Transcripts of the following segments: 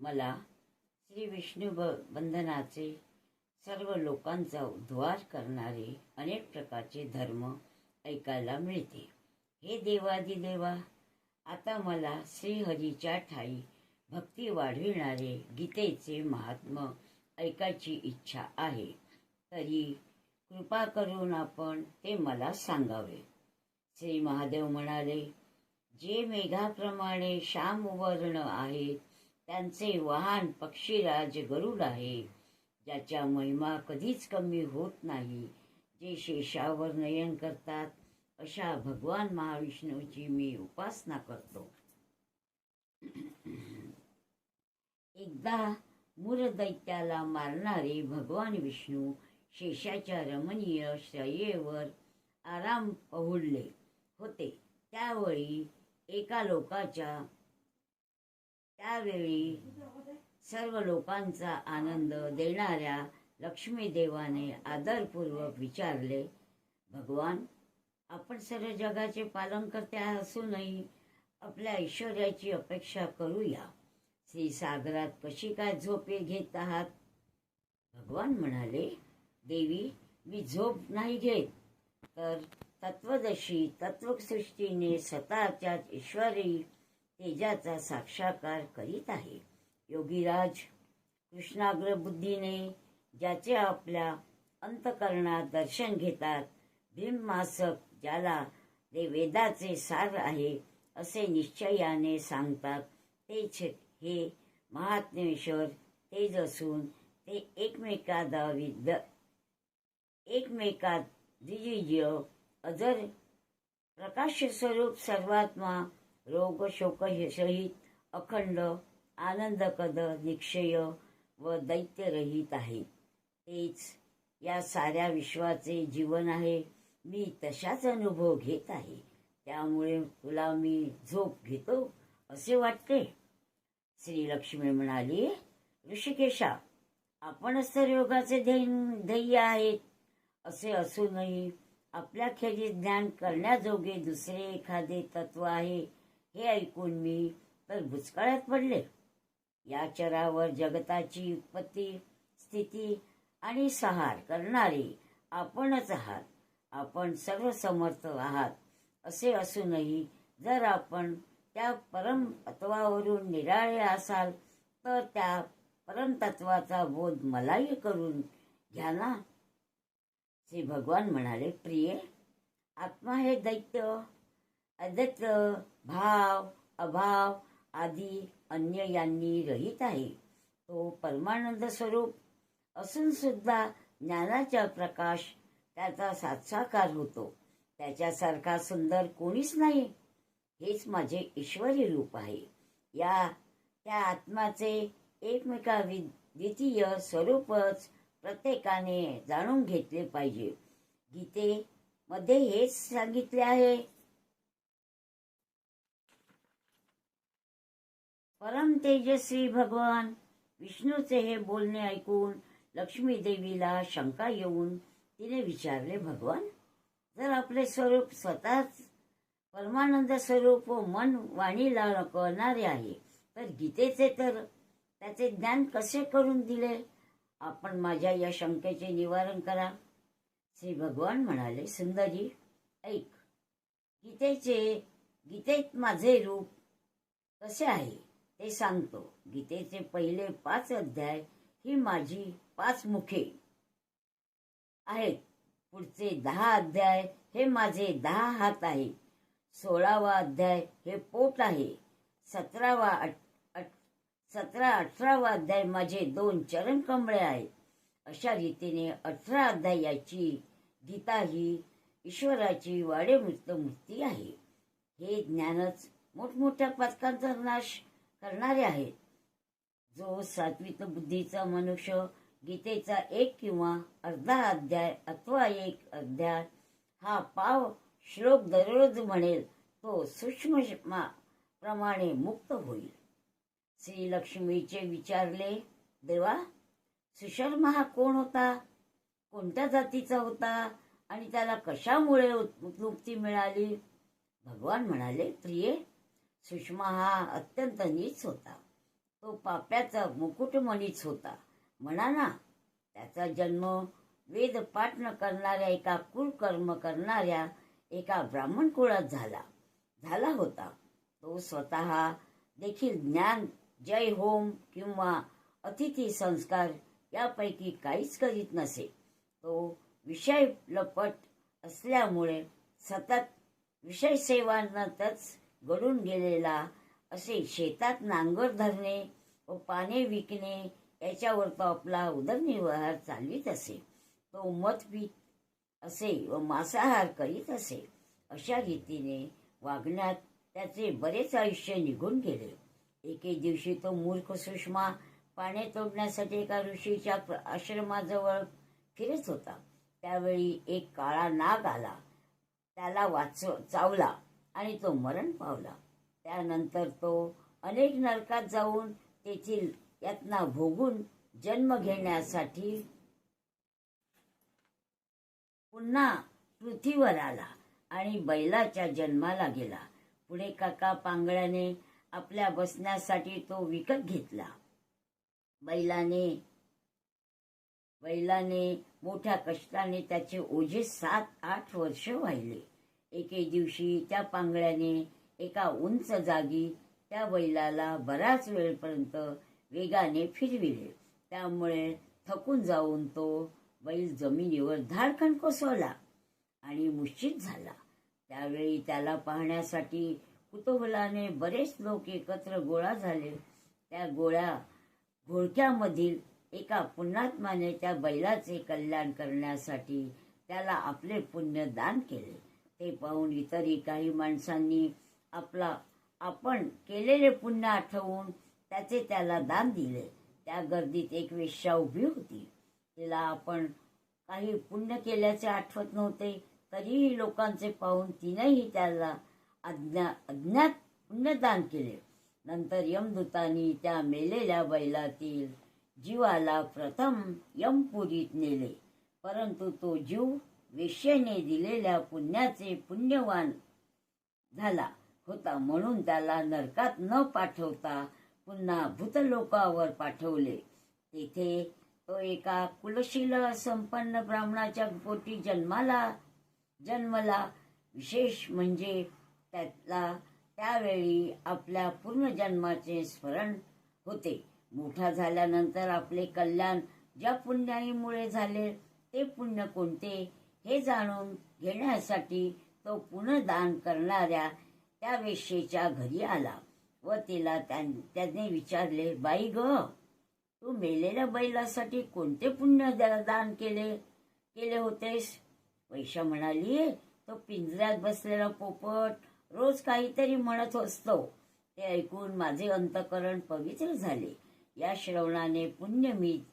मला श्री विष्णू ब बंधनाचे सर्व लोकांचा उद्वार करणारे अनेक प्रकारचे धर्म ऐकायला मिळते. हे देवादिदेवा आता मला श्रीहरीच्या ठाई भक्ती वाढविणारे गीतेचे महात्म ऐकायची इच्छा आहे. तरी कृपा करून आपण ते मला सांगावे. श्री महादेव म्हणाले जे मेघाप्रमाणे श्यामवर्ण आहेत त्यांचे वाहन पक्षीराज गरुड आहे. ज्याच्या महिमा कधीच कमी होत नाही. जे शेषावर नयन करतात अशा भगवान महाविष्णूची मी उपासना करतो. एकदा मूर दैत्याला मारणारे भगवान विष्णू शेषाच्या रमणीय श्रयेवर आराम पहुडले होते. त्यावेळी एका लोकाच्या त्यावेळी सर्व लोकांचा आनंद देणाऱ्या लक्ष्मीदेवाने आदरपूर्वक विचारले भगवान आपण सर्व जगाचे पालन करते असूनही आपल्या ऐश्वर्याची अपेक्षा करूया. श्री सागरात कशी काय झोपे घेत आहात? भगवान म्हणाले देवी मी झोप नाही घेत. तर तत्वदशी तत्वसृष्टीने स्वतःच्या ईश्वरी तेजाचा साक्षाकार करीत आहे. योगीराज कृष्णाग्र बुद्धीने ज्याचे आपल्या अंतकरणात दर्शन घेतात भीममासक ज्याला ते वेदाचे सार आहे असे निश्चयाने सांगतात तेच हे महात्मेश्वर तेज असून ते एकमेकादा एकमेकात द्विजीय अजर प्रकाश स्वरूप सर्वात्मा रोग शोक सहित अखंड आनंदकद निक्षय व दैत्यरहित आहे. तेच या साऱ्या विश्वाचे जीवन आहे. मी तशाच अनुभव घेत आहे. त्यामुळे तुला मी झोप घेतो असे वाटते. श्री लक्ष्मी म्हणाली ऋषिकेशा आपणच तर योगाचे ध्येय ध्येय आहेत. असे असूनही आपल्या खेळी ज्ञान करण्याजोगे दुसरे एखादे तत्व आहे. हे ऐकून मी तर भुचकाळ्यात पडले. या चरावर जगताची उत्पत्ती स्थिती आणि सहार करणारे आपणच आहात. आपण सर्व समर्थ आहात. असे असूनही जर आपण त्या परम तत्वावरून निराळे असाल तर त्या परमतत्वाचा बोध मलाही करून घ्या ना. श्री भगवान म्हणाले प्रिय आत्मा हे दैत्य अदैत्य भाव अभाव आदी अन्य यांनी रहित आहे. तो परमानंद स्वरूप. असून सुद्धा ज्ञानाचा प्रकाश त्याचा साक्षाकार होतो. त्याच्यासारखा सुंदर कोणीच नाही. हेच माझे ईश्वरी रूप आहे. या त्या आत्माचे एकमेका द्वितीय स्वरूपच प्रत्येकाने जाणून घेतले पाहिजे. गीते मध्ये हेच सांगितले आहे. परम तेजस्वी भगवान. विष्णूचे हे बोलणे ऐकून लक्ष्मी देवीला शंका येऊन तिने विचारले भगवान जर आपले स्वरूप स्वतःच परमानंद स्वरूप व मन वाणीला कळणारे आहे तर गीतेचे तर त्याचे ज्ञान कसे करून दिले? आपण माझ्या या शंकेचे निवारण करा. श्री भगवान म्हणाले सुंदरी ऐक. गीतेचे गीतेत माझे रूप कसे आहे? ते सांगतो गीतेचे पहिले पाच अध्याय ही माझी पाच मुखे आहेत. पुढचे दहा अध्याय हे माझे दहा हात आहे. सोळावा अध्याय हे पोट आहे. सतरावा सतरा अठरावा अध्याय माझे दोन चरण कमळे आहेत. अशा रीतीने अठरा अध्यायाची गीता ही ईश्वराची वाडेमृत मूर्ती आहे. हे ज्ञानच मोठमोठ्या पथकांचा नाश करणारे आहेत. जो सात्विक बुद्धीचा मनुष्य गीतेचा एक किंवा अर्धा अध्याय अथवा एक अध्याय हा पाव श्लोक दररोज म्हणेल तो सूक्ष्म प्रमाणे मुक्त होईल. श्री लक्ष्मीचे विचारले देवा सुशर्मा हा कोण होता? कोणत्या जातीचा होता? आणि त्याला कशामुळे मुक्ती मिळाली? भगवान म्हणाले प्रिये सुषमा हा अत्यंत नीच होता. तो पाप्याचा मुकुटमणीच होता. म्हणा ना त्याचा जन्म वेद न करणाऱ्या एका कुलकर्म करणाऱ्या एका ब्राह्मण कुळात झाला. झाला होता. तो स्वतः देखील ज्ञान जय होम किंवा अतिथी संस्कार यापैकी काहीच करीत नसे. तो विषय लपट असल्यामुळे सतत विषय सेवांतच गळून गेलेला असे शेतात नांगर धरणे व पाने विकणे याच्यावर तो आपला उदरनिर्वाह चालवीत असे. तो मत पीत असे व मांसाहार करीत असे. अशा रीतीने वागण्यात त्याचे बरेच आयुष्य निघून गेले. एके दिवशी तो मूर्ख सुषमा पाने तोडण्यासाठी एका ऋषीच्या प्र- आश्रमाजवळ फिरत होता. त्यावेळी एक काळा नाग आला. त्याला वाच चावला. आणि तो मरण पावला. त्यानंतर तो अनेक नरकात जाऊन तेथील यातना भोगून जन्म घेण्यासाठी पुन्हा पृथ्वीवर आला आणि बैलाच्या जन्माला गेला. पुढे काका पांगळ्याने आपल्या बसण्यासाठी तो विकत घेतला. बैलाने बैलाने मोठ्या कष्टाने त्याचे ओझे सात आठ वर्ष वाहिले. एके दिवशी त्या पांगळ्याने एका उंच जागी त्या बैलाला बराच वेळपर्यंत वेगाने फिरविले. त्यामुळे थकून जाऊन तो बैल जमिनीवर धाडकन कोसळला आणि मुश्चित झाला. त्यावेळी त्याला पाहण्यासाठी कुतूहलाने बरेच लोक एकत्र गोळा झाले. त्या गोळ्या घोळक्यामधील एका पुण्यात्माने त्या बैलाचे कल्याण करण्यासाठी त्याला आपले पुण्य दान केले. ते पाहून इतरही काही माणसांनी आपला आपण केलेले पुण्य आठवून त्याचे त्याला दान दिले. त्या गर्दीत एक वेश्या उभी होती. तिला आपण काही पुण्य केल्याचे आठवत नव्हते. तरीही लोकांचे पाहून तिनेही त्याला अज्ञा अज्ञात पुण्यदान केले. नंतर यमदूतांनी त्या मेलेल्या बैलातील जीवाला प्रथम यमपुरीत नेले. परंतु तो जीव वेश्याने दिलेल्या पुण्याचे पुण्यवान झाला होता म्हणून त्याला नरकात न पाठवता पुन्हा भूतलोकावर पाठवले. तेथे तो एका कुलशील संपन्न ब्राह्मणाच्या पोटी जन्माला जन्मला. विशेष म्हणजे त्याला त्यावेळी आपल्या पूर्ण जन्माचे स्मरण होते. मोठा झाल्यानंतर आपले कल्याण ज्या पुण्याईमुळे झाले ते पुण्य कोणते? हे जाणून घेण्यासाठी तो पुनर्दान करणाऱ्या त्या वेश्येच्या घरी आला व तिला त्यां- त्याने विचारले बाई ग तू मेलेल्या बैलासाठी कोणते पुण्य दान केले केले होतेस? वैशा म्हणाली तो पिंजऱ्यात बसलेला पोपट रोज काहीतरी म्हणत असतो. ते ऐकून माझे अंतकरण पवित्र झाले. या श्रवणाने पुण्य मी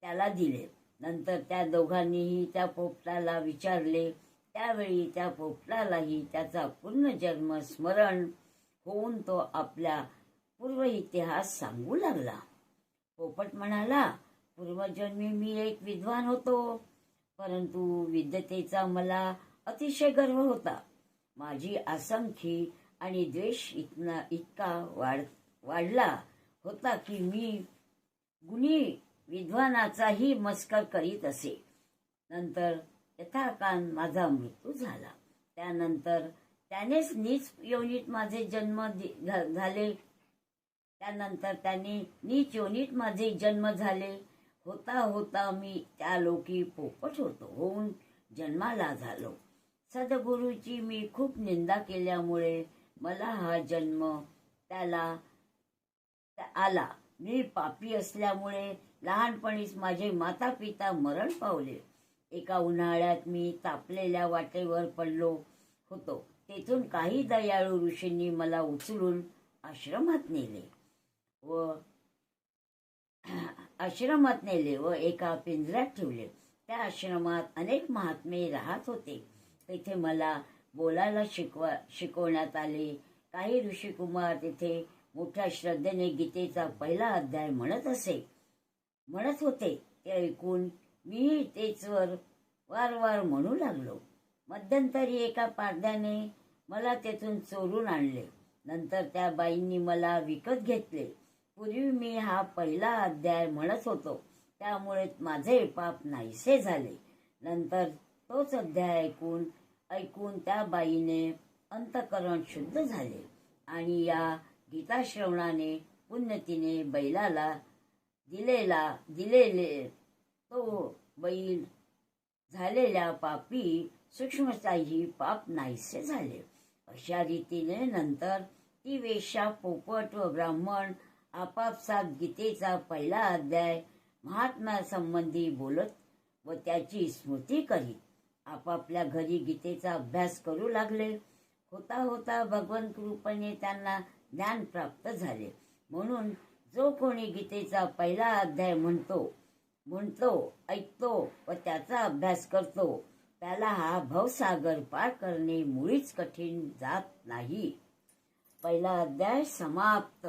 त्याला दिले. नंतर त्या दोघांनीही त्या पोपटाला विचारले. त्यावेळी त्या पोपटालाही त्याचा पूर्ण जन्म स्मरण होऊन तो आपल्या पूर्व इतिहास सांगू लागला. पोपट म्हणाला पूर्वजन्मी मी एक विद्वान होतो परंतु विद्यतेचा मला अतिशय गर्व होता. माझी असंख्य आणि द्वेष इतना इतका वाढ वाढला होता की मी गुणी विद्वानाचाही मस्कर करीत असे. नंतर यथाकान माझा मृत्यू झाला. त्यानंतर त्यानेच नीच योनीत माझे जन्म दि- झाले. त्यानंतर त्याने नीच योनीत माझे जन्म झाले. होता होता मी त्या लोकी पोपट होतो होऊन जन्माला झालो. सद्गुरूची मी खूप निंदा केल्यामुळे मला हा जन्म त्याला आला. मी पापी असल्यामुळे लहानपणीच माझे माता पिता मरण पावले. एका उन्हाळ्यात मी तापलेल्या वाटेवर पडलो होतो. तेथून काही दयाळू ऋषींनी मला उचलून आश्रमात नेले व आश्रमात नेले व एका पिंजऱ्यात ठेवले. त्या आश्रमात अनेक महात्मे राहत होते. तेथे मला बोलायला शिकवा शिकवण्यात आले. काही ऋषिकुमार तिथे मोठ्या श्रद्धेने गीतेचा पहिला अध्याय म्हणत असे. म्हणत होते ते ऐकून मी तेचवर वारंवार म्हणू लागलो. मध्यंतरी एका पारद्याने मला तेथून चोरून आणले. नंतर त्या बाईंनी मला विकत घेतले. पूर्वी मी हा पहिला अध्याय म्हणत होतो. त्यामुळे माझे पाप नाहीसे झाले. नंतर तोच अध्याय ऐकून ऐकून त्या बाईने अंतकरण शुद्ध झाले आणि या गीताश्रवणाने पुण्यतीने बैलाला दिलेला दिलेले तो बैल झालेल्या पापी सूक्ष्मताही पाप नाहीसे झाले. अशा रीतीने नंतर ती वेश्या पोपट व ब्राह्मण आपापसात गीतेचा पहिला अध्याय महात्म्यासंबंधी बोलत व त्याची स्मृती करीत आपापल्या घरी गीतेचा अभ्यास करू लागले. होता होता भगवंत कृपेने त्यांना ज्ञान प्राप्त झाले. म्हणून जो कोणी गीतेचा पहिला अध्याय म्हणतो म्हणतो ऐकतो व त्याचा अभ्यास करतो त्याला हा भवसागर पार करणे मुळीच कठीण जात नाही. पहिला अध्याय समाप्त.